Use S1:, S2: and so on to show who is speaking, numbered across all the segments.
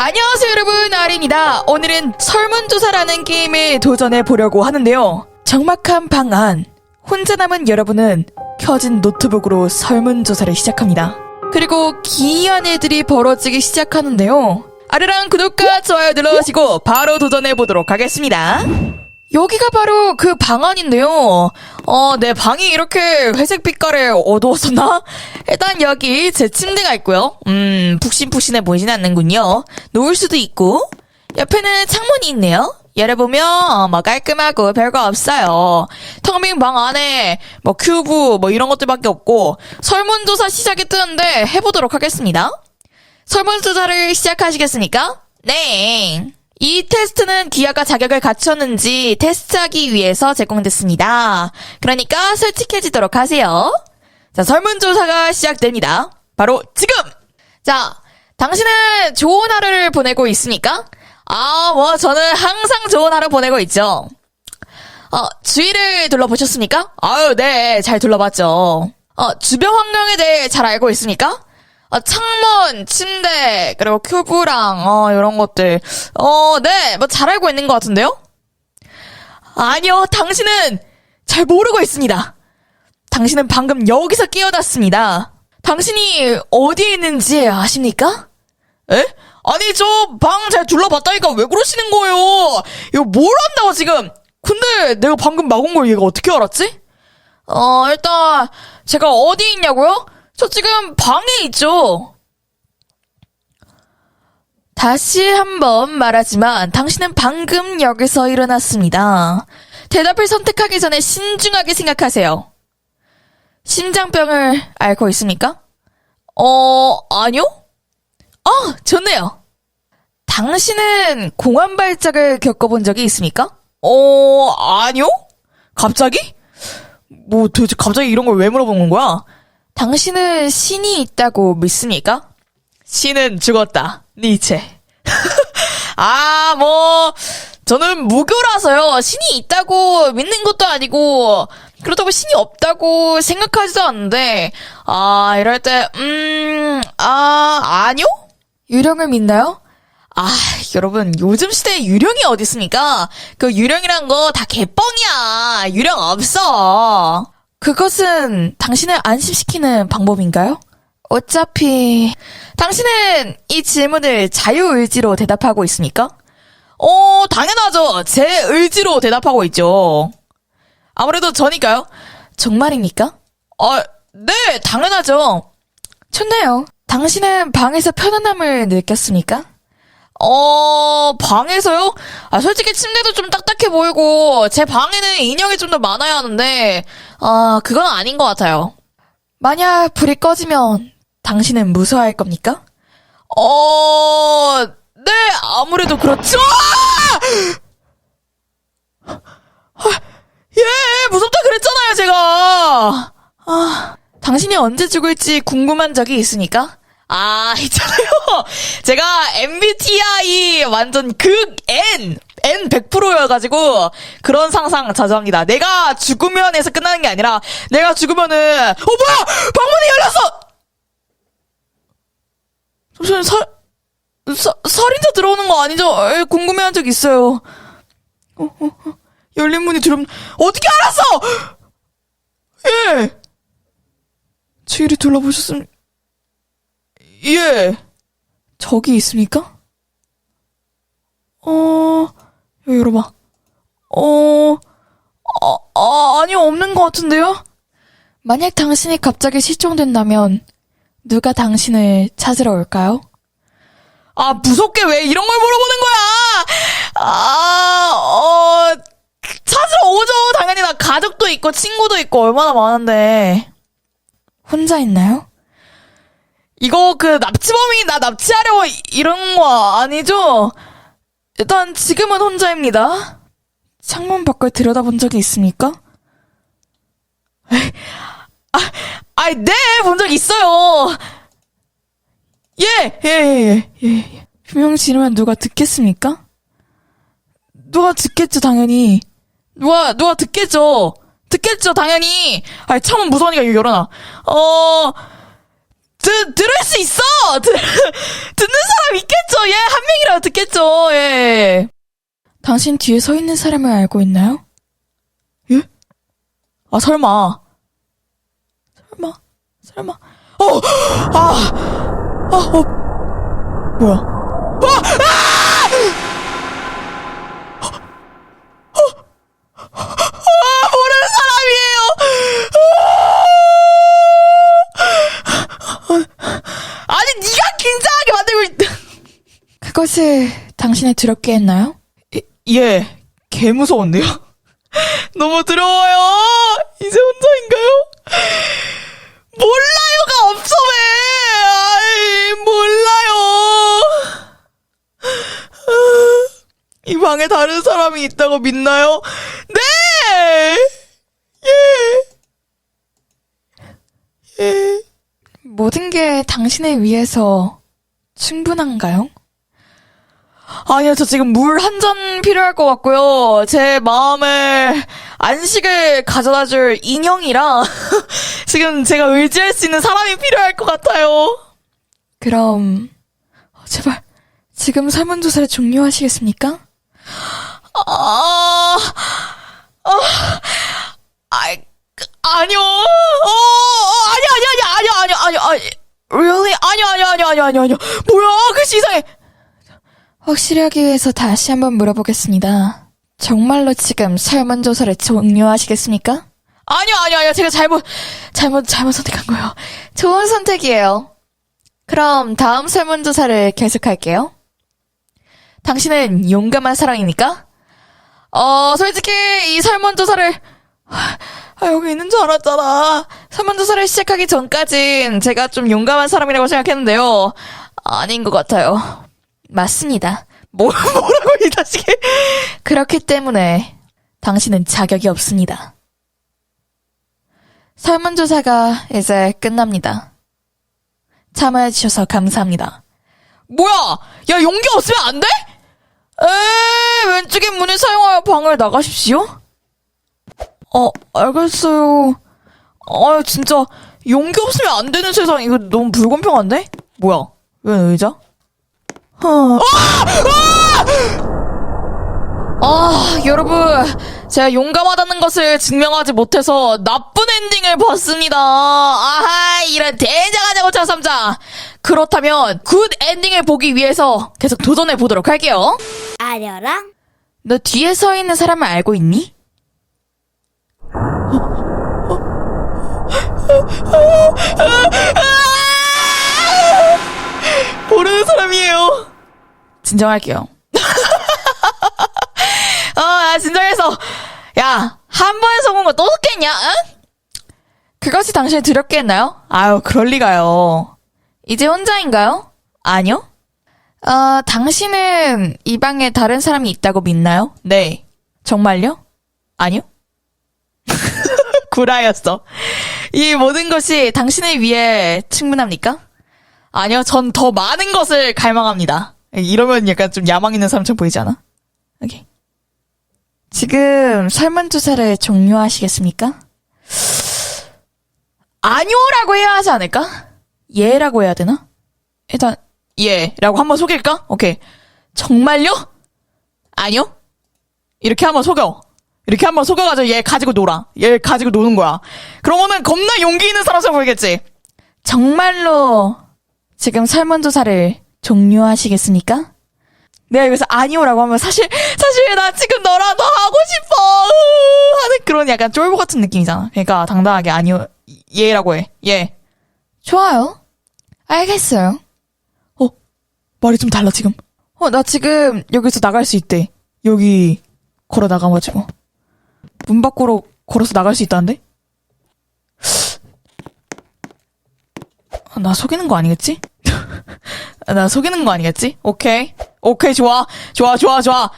S1: 안녕하세요 여러분. 아리입니다. 오늘은 설문조사라는 게임에 도전해 보려고 하는데요. 정막한 방안 혼자 남은 여러분은 켜진 노트북으로 설문조사를 시작합니다. 그리고 기이한 일들이 벌어지기 시작하는데요. 아래랑 구독과 좋아요 눌러주시고 바로 도전해 보도록 하겠습니다 여기가 바로 그 방안인데요. 어, 내 방이 이렇게 회색 빛깔에 어두웠었나? 일단 여기 제 침대가 있고요. 음, 푹신푹신해 보이진 않는군요. 놓을 수도 있고. 옆에는 창문이 있네요. 열어보면, 어, 뭐 깔끔하고 별거 없어요. 텅 빈 방 안에 뭐 큐브 뭐 이런 것들밖에 없고, 설문조사 시작이 뜨는데 해보도록 하겠습니다. 설문조사를 시작하시겠습니까? 네. 이 테스트는 기아가 자격을 갖췄는지 테스트하기 위해서 제공됐습니다. 그러니까 솔직해지도록 하세요. 자, 설문조사가 시작됩니다. 바로 지금! 자, 당신은 좋은 하루를 보내고 있습니까? 아, 뭐, 저는 항상 좋은 하루 보내고 있죠. 어, 주위를 둘러보셨습니까? 아유, 네, 잘 둘러봤죠. 어, 주변 환경에 대해 잘 알고 있습니까? 어, 창문, 침대, 그리고 큐브랑, 어, 이런 것들. 어, 네, 뭐 잘 알고 있는 것 같은데요? 아니요, 당신은 잘 모르고 있습니다. 당신은 방금 여기서 깨어났습니다. 당신이 어디에 있는지 아십니까? 에? 아니, 저 방 잘 둘러봤다니까 왜 그러시는 거예요? 이거 뭘 한다고 지금? 근데 내가 방금 막은 걸 얘가 어떻게 알았지? 어, 일단, 제가 어디 있냐고요? 저 지금 방에 있죠. 다시 한번 말하지만 당신은 방금 여기서 일어났습니다. 대답을 선택하기 전에 신중하게 생각하세요. 심장병을 앓고 있습니까? 어, 아니요? 아, 좋네요. 당신은 공황 발작을 겪어본 적이 있습니까? 어, 아니요? 갑자기? 뭐 도대체 갑자기 이런 걸 왜 물어보는 거야? 당신은 신이 있다고 믿습니까? 신은 죽었다. 니체. 아, 뭐, 저는 무교라서요. 신이 있다고 믿는 것도 아니고, 그렇다고 신이 없다고 생각하지도 않는데, 아, 이럴 때, 음, 아, 아니요? 유령을 믿나요? 아, 여러분, 요즘 시대에 유령이 어디 있습니까? 그 유령이란 거 다 개뻥이야. 유령 없어. 그것은 당신을 안심시키는 방법인가요? 어차피 당신은 이 질문을 자유의지로 대답하고 있습니까? 어, 당연하죠. 제 의지로 대답하고 있죠. 아무래도 저니까요. 정말입니까? 아, 네, 당연하죠. 좋네요. 당신은 방에서 편안함을 느꼈습니까? 어, 방에서요? 아, 솔직히 침대도 좀 딱딱해 보이고, 제 방에는 인형이 좀 더 많아야 하는데, 아, 그건 아닌 것 같아요. 만약 불이 꺼지면 당신은 무서워할 겁니까? 어, 네, 아무래도 그렇죠. 아! 아, 예, 무섭다 그랬잖아요, 제가. 아, 당신이 언제 죽을지 궁금한 적이 있으니까? 아, 있잖아요. 제가 MBTI 완전 극 N, N 100%여가지고, 그런 상상 자주 합니다. 내가 죽으면 해서 끝나는 게 아니라, 내가 죽으면은, 어, 뭐야! 방문이 열렸어! 잠시만, 살, 사, 살인자 들어오는 거 아니죠? 에이, 궁금해한 적 있어요. 어, 어, 어. 열린 문이 두렵, 어떻게 알았어! 예! 주위를 둘러보셨으면, 예. 저기 있습니까? 어, 여기 열어봐. 어, 아, 아, 아니요, 없는 것 같은데요? 만약 당신이 갑자기 실종된다면, 누가 당신을 찾으러 올까요? 아, 무섭게 왜 이런 걸 물어보는 거야! 아, 어, 찾으러 오죠. 당연히 나 가족도 있고, 친구도 있고, 얼마나 많은데. 혼자 있나요? 이거 그 납치범이 나 납치하려고 이- 이런 거 아니죠? 일단 지금은 혼자입니다. 창문 밖을 들여다본 적이 있습니까? 아, 아이, 네, 본 적 있어요. 예, 예, 예, 예, 예. 분명 지르면 누가 듣겠습니까? 누가 듣겠죠, 당연히. 누가, 누가 듣겠죠. 듣겠죠, 당연히. 아이, 창문 무서우니까 이거 열어놔. 어, 제 드, 들을 수 있어! 드, 듣는 사람 있겠죠! 예, 한 명이라도 듣겠죠! 예. 당신 뒤에 서 있는 사람을 알고 있나요? 예? 아, 설마. 설마. 설마. 어! 아! 아, 어. 뭐야? 아, 모르는 사람이에요. 아니 네가 긴장하게 만들고 있다. 그것을 당신의 두렵게 했나요? 예, 개 무서운데요. 너무 두려워요. 이제 혼자인가요? 몰라요가 없어 왜? 아이, 몰라요. 이 방에 다른 사람이 있다고 믿나요? 네! 예. 예. 모든 게 당신을 위해서 충분한가요? 아니요, 저 지금 물 한 잔 필요할 것 같고요. 제 마음을 안식을 가져다 줄 인형이랑 지금 제가 의지할 수 있는 사람이 필요할 것 같아요. 그럼 어, 제발 지금 설문조사를 종료하시겠습니까? 아, 아, 그, 아니요. 어, 어, 아니, 아니, 아니, 아니, 아니, 아니, 아니, really? 아니, 아니, 아니, 아니, 아니, 아니, 뭐야, 글씨 이상해. 확실히 하기 위해서 다시 한번 물어보겠습니다. 정말로 지금 설문조사를 종료하시겠습니까? 아니요, 아니요, 아니요. 제가 잘못, 잘못, 잘못 선택한 거예요. 좋은 선택이에요. 그럼 다음 설문조사를 계속할게요. 당신은 용감한 사랑입니까? 어, 솔직히 이 설문조사를 아, 여기 있는 줄 알았잖아. 설문조사를 시작하기 전까진 제가 좀 용감한 사람이라고 생각했는데요. 아닌 것 같아요. 맞습니다. 뭐, 뭐라고 이 자식이. 그렇기 때문에 당신은 자격이 없습니다. 설문조사가 이제 끝납니다. 참여해주셔서 감사합니다. 뭐야! 야, 용기 없으면 안 돼? 에 왼쪽의 문을 사용하여 방을 나가십시오. 어, 알겠어요. 아, 진짜 용기 없으면 안 되는 세상 이거 너무 불공평한데? 뭐야? 왜 의자? 아, 아! 아, 여러분, 제가 용감하다는 것을 증명하지 못해서 나쁜 엔딩을 봤습니다. 아하, 이런 대장하자고 차삼자. 그렇다면 굿 엔딩을 보기 위해서 계속 도전해 보도록 할게요.
S2: 아려랑
S1: 너 뒤에 서 있는 사람을 알고 있니? 모르는 사람이에요. 진정할게요. 어, 야, 진정해서. 야, 한 번에 속은 거 또 속겠냐, 응? 그것이 당신을 두렵게 했나요? 아유, 그럴 리가요. 이제 혼자인가요? 아니요. 어, 당신은 이 방에 다른 사람이 있다고 믿나요? 네. 정말요? 아니요. 구라였어. 이 모든 것이 당신을 위해 충분합니까? 아니요, 전 더 많은 것을 갈망합니다. 이러면 약간 좀 야망 있는 사람처럼 보이지 않아? 오케이. 지금 설문조사를 종료하시겠습니까? 아니요라고 해야 하지 않을까? 예라고 해야 되나? 일단, 예라고 한번 속일까? 오케이. 정말요? 아니요? 이렇게 한번 속여. 이렇게 한번 속여가지고 얘 가지고 놀아. 얘 가지고 노는 거야. 그러면은 겁나 용기 있는 사람처럼 보이겠지? 정말로 지금 설문조사를 종료하시겠습니까? 내가 여기서 아니오라고 하면 사실 사실 나 지금 너라도 하고 싶어 으, 하는 그런 약간 쫄보 같은 느낌이잖아. 그러니까 당당하게 아니오 예라고 해. 예. 좋아요. 알겠어요. 어 말이 좀 달라 지금. 어 나 지금 여기서 나갈 수 있대. 여기 걸어 나가가지고 문 밖으로 걸어서 나갈 수 있다는데? 아, 나 속이는 거 아니겠지? 나 속이는 거 아니겠지? 오케이. 오케이, 좋아. 좋아, 좋아, 좋아.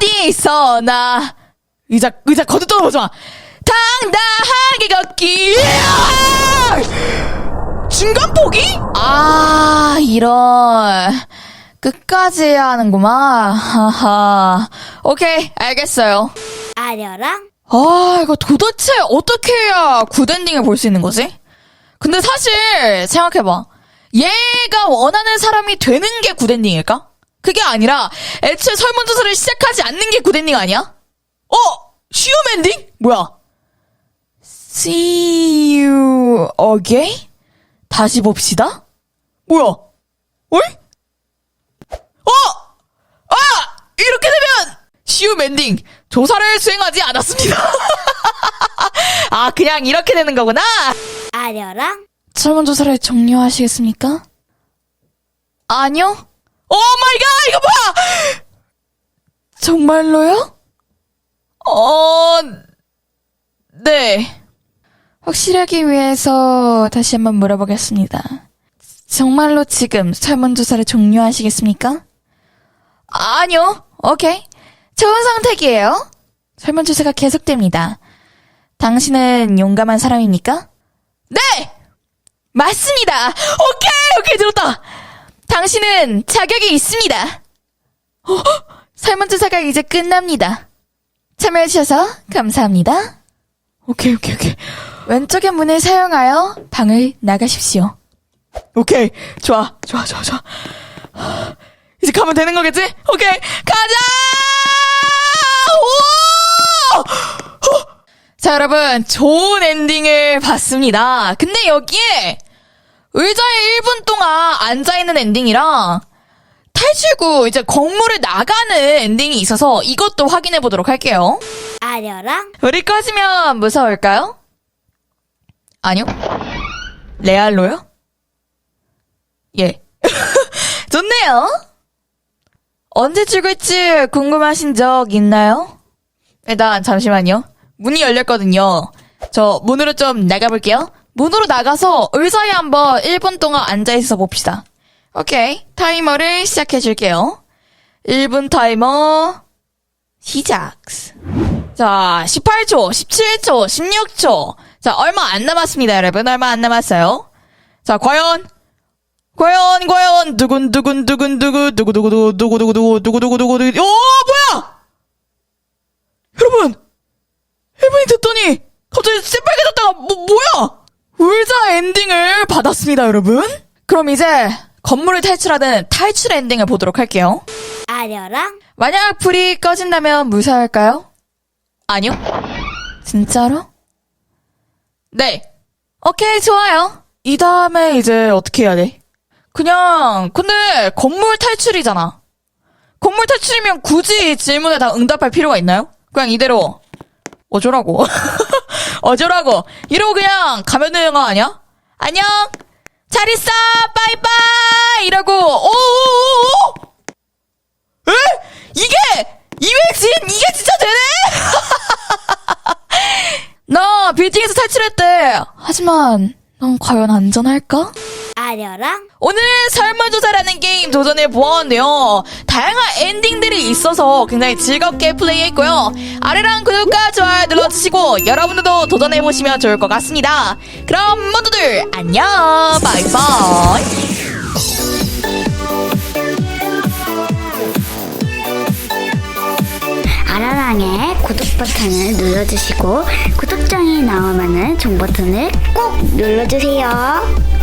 S1: 어디서 나 의자, 의자 거듭 떠보지 마. 당당하게 걷기. 중간 포기? 아, 이런. 끝까지 해야 하는구만. 하하. 오케이, 알겠어요.
S2: 아려랑
S1: 아, 이거 도대체 어떻게 해야 굿엔딩을 볼 수 있는 거지? 근데 사실 생각해봐. 얘가 원하는 사람이 되는 게 굿엔딩일까? 그게 아니라 애초에 설문조사를 시작하지 않는 게 굿엔딩 아니야? 어? 쉬움 엔딩? 뭐야? See you again? 다시 봅시다? 뭐야? 어이? 어! 아! 이렇게 되면 쉬움 엔딩 조사를 수행하지 않았습니다. 아 그냥 이렇게 되는 거구나.
S2: 아려랑
S1: 설문조사를 종료하시겠습니까? 아니요. 오 마이 갓! 이거 뭐야! 정말로요? 어, 네. 확실하기 위해서 다시 한번 물어보겠습니다. 정말로 지금 설문조사를 종료하시겠습니까? 아니요. 오케이. 좋은 선택이에요. 설문조사가 계속됩니다. 당신은 용감한 사람입니까? 네! 맞습니다! 오케이! 오케이, 들었다! 당신은 자격이 있습니다. 어, 설문조사가 이제 끝납니다. 참여해주셔서 감사합니다. 오케이, 오케이, 오케이. 왼쪽의 문을 사용하여 방을 나가십시오. 오케이. 좋아, 좋아, 좋아, 좋아. 이제 가면 되는 거겠지? 오케이. 가자! 오! 자, 여러분, 좋은 엔딩을 봤습니다. 근데 여기에 의자에 1분 동안 앉아있는 엔딩이랑 탈출구, 이제 건물을 나가는 엔딩이 있어서 이것도 확인해 보도록 할게요.
S2: 아려랑
S1: 우리 꺼지면 무서울까요? 아니요. 레알로요? 예. 좋네요. 언제 죽을지 궁금하신 적 있나요? 일단 잠시만요. 문이 열렸거든요. 저 문으로 좀 나가볼게요. 문으로 나가서 의자에 한번 1분 동안 앉아있어 봅시다. 오케이. 타이머를 시작해줄게요. 1분 타이머, 시작. 자, 18초, 17초, 16초. 자, 얼마 안 남았습니다, 여러분. 얼마 안 남았어요. 자, 과연, 과연, 과연, 두근, 두근, 두근, 두근, 두구, 두구, 두구, 두구, 두구, 두구, 두구, 두구, 두구, 두구, 오, 뭐야! 여러분! 1분이 됐더니, 갑자기 새빨개졌다가, 뭐, 뭐야! 울자 엔딩을 받았습니다, 여러분. 그럼 이제, 건물을 탈출하는 탈출 엔딩을 보도록 할게요.
S2: 아려랑
S1: 만약 불이 꺼진다면 무사할까요? 아니요. 진짜로? 네. 오케이, 좋아요. 이 다음에 이제 어떻게 해야 돼? 그냥, 근데 건물 탈출이잖아. 건물 탈출이면 굳이 질문에 다 응답할 필요가 있나요? 그냥 이대로, 어쩌라고. 어쩌라고. 이러고 그냥 가면 되는 거 아니야? 안녕! 잘 있어! 빠이빠이! 이러고, 오오오오! 에? 이게 이회진 이게 진짜 되네? 나 빌딩에서 탈출했대. 하지만 넌 과연 안전할까?
S2: 아려랑
S1: 오늘 설문조사라는 게임 도전해 보았는데요. 다양한 엔딩들이 있어서 굉장히 즐겁게 플레이했고요. 아래랑 구독과 좋아요 눌러주시고 여러분들도 도전해 보시면 좋을 것 같습니다. 그럼 모두들 안녕, 바이바이.
S2: 아라랑의 구독 버튼을 눌러주시고 구독장이 나오면은 종 버튼을 꼭 눌러주세요.